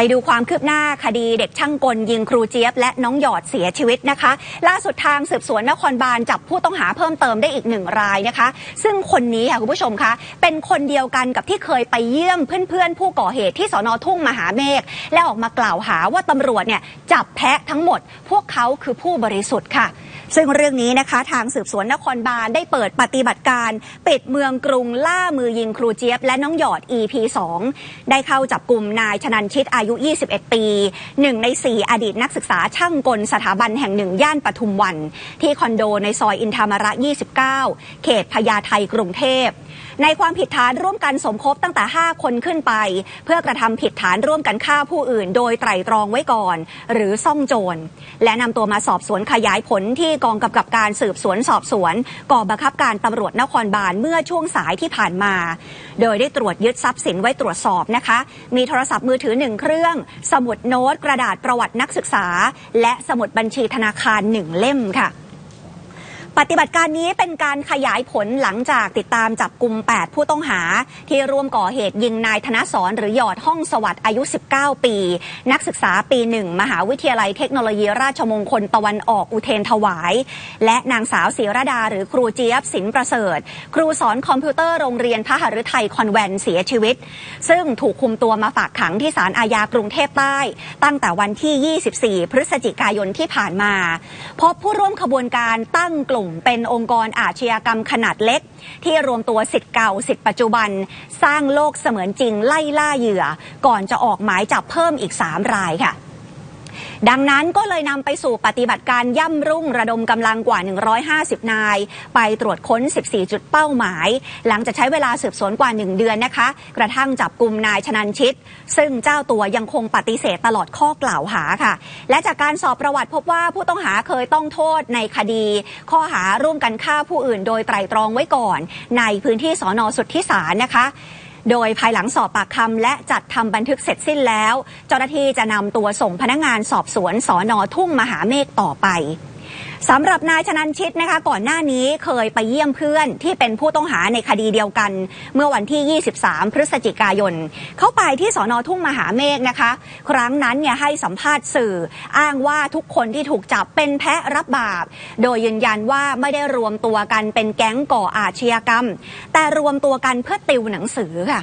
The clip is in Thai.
ไปดูความคืบหน้าคดีเด็กช่างกลยิงครูเจี๊ยบ และน้องหยอดเสียชีวิตนะคะ ล่าสุดทางสืบสวนนครบาลจับผู้ต้องหาเพิ่มเติมได้อีกหนึ่งรายนะคะ ซึ่งคนนี้ค่ะคุณผู้ชมคะเป็นคนเดียวกันกับที่เคยไปเยี่ยมเพื่อนๆ ผู้ก่อเหตุที่สอนอทุ่งมหาเมฆและออกมากล่าวหาว่าตำรวจเนี่ยจับแพะทั้งหมด พวกเขาคือผู้บริสุทธิ์ค่ะ ซึ่งเรื่องนี้นะคะ ทางสืบสวนนครบาลได้เปิดปฏิบัติการปิดเมืองกรุงล่ามือยิงครูเจี๊ยบ และน้องหยอด EP 2ได้เข้าจับกลุ่มนายชนันชิตอายุ 21 ปีหนึ่งใน 4 อดีตนักศึกษาช่างกลสถาบันแห่งหนึ่งย่านปทุมวัน ที่คอนโดในซอยอินทามระ 29 เขตพญาไทกรุงเทพในความผิดฐานร่วมกันสมคบตั้งแต่ 5 คนขึ้นไป เพื่อกระทำผิดฐานร่วมกันฆ่าผู้อื่น โดยไตร่ตรองไว้ก่อน หรือซ่องโจร และนำตัวมาสอบสวนขยายผลที่กองกำกับการสืบสวนสอบสวนกองบังคับการตำรวจนครบาลเมื่อช่วงสายที่ผ่านมา โดยได้ตรวจยึดทรัพย์สินไว้ตรวจสอบนะคะ มีโทรศัพท์มือถือหนึ่งเครื่อง สมุดโน้ตกระดาษประวัตินักศึกษา และสมุดบัญชีธนาคารหนึ่งเล่มค่ะ ปฏิบัติการนี้เป็นการขยายผลหลังจากติดตามจับกลุ่ม 8 ผู้ต้องหา ที่ร่วมก่อเหตุยิงนายธนสรหรือหยอดห้องสวัสดิ์อายุ 19 ปี นักศึกษาปีหนึ่งมหาวิทยาลัยเทคโนโลยีราชมงคลตะวันออกอุเทนถวาย และนางสาวศิรดาหรือครูเจี๊ยบสินประเสริฐ ครูสอนคอมพิวเตอร์โรงเรียนพระหฤทัยคอนแวนเสียชีวิต ซึ่งถูกคุมตัวมาฝากขังที่ศาลอาญากรุงเทพใต้ ตั้งแต่วันที่ 24 พฤศจิกายนที่ผ่านมา พบผู้ร่วมขบวนการตั้งกลุ่มลุ่มเป็นองค์กรอาชญากรรมขนาดเล็ก ที่รวมตัวสิทธิ์เก่าสิทธิ์ปัจจุบัน สร้างโลกเสมือนจริงไล่ล่าเหยื่อ ก่อนจะออกหมายจับเพิ่มอีก 3 รายค่ะ ดังนั้นก็เลยนำไปสู่ปฏิบัติการย่ำรุ่งระดมกำลังกว่า 150 นาย ไปตรวจค้น 14 จุดเป้าหมาย หลังจากใช้เวลาสืบสวนกว่า 1 เดือนนะคะ กระทั่งจับกลุ่มนายชนันชิต ซึ่งเจ้าตัวยังคงปฏิเสธตลอดข้อกล่าวหาค่ะ และจากการสอบประวัติพบว่าผู้ต้องหาเคยต้องโทษในคดี ข้อหาร่วมกันฆ่าผู้อื่น โดยไตร่ตรองไว้ก่อน ในพื้นที่สอนอสุทธิสารนะคะ โดยภายหลังสอบปากคำและจัดทำบันทึกเสร็จสิ้นแล้ว เจ้าหน้าที่จะนำตัวส่งพนักงานสอบสวนสอนอทุ่งมหาเมฆต่อไป สำหรับนายชนันชิตนะคะ ก่อนหน้านี้เคยไปเยี่ยมเพื่อนที่เป็นผู้ต้องหาในคดีเดียวกัน เมื่อวันที่ 23 พฤศจิกายน เข้าไปที่สอนอทุ่งมหาเมฆนะคะ ครั้งนั้นเนี่ยให้สัมภาษณ์สื่อ อ้างว่าทุกคนที่ถูกจับเป็นแพะรับบาป โดยยืนยันว่าไม่ได้รวมตัวกันเป็นแก๊งก่ออาชญากรรม แต่รวมตัวกันเพื่อติวหนังสือค่ะ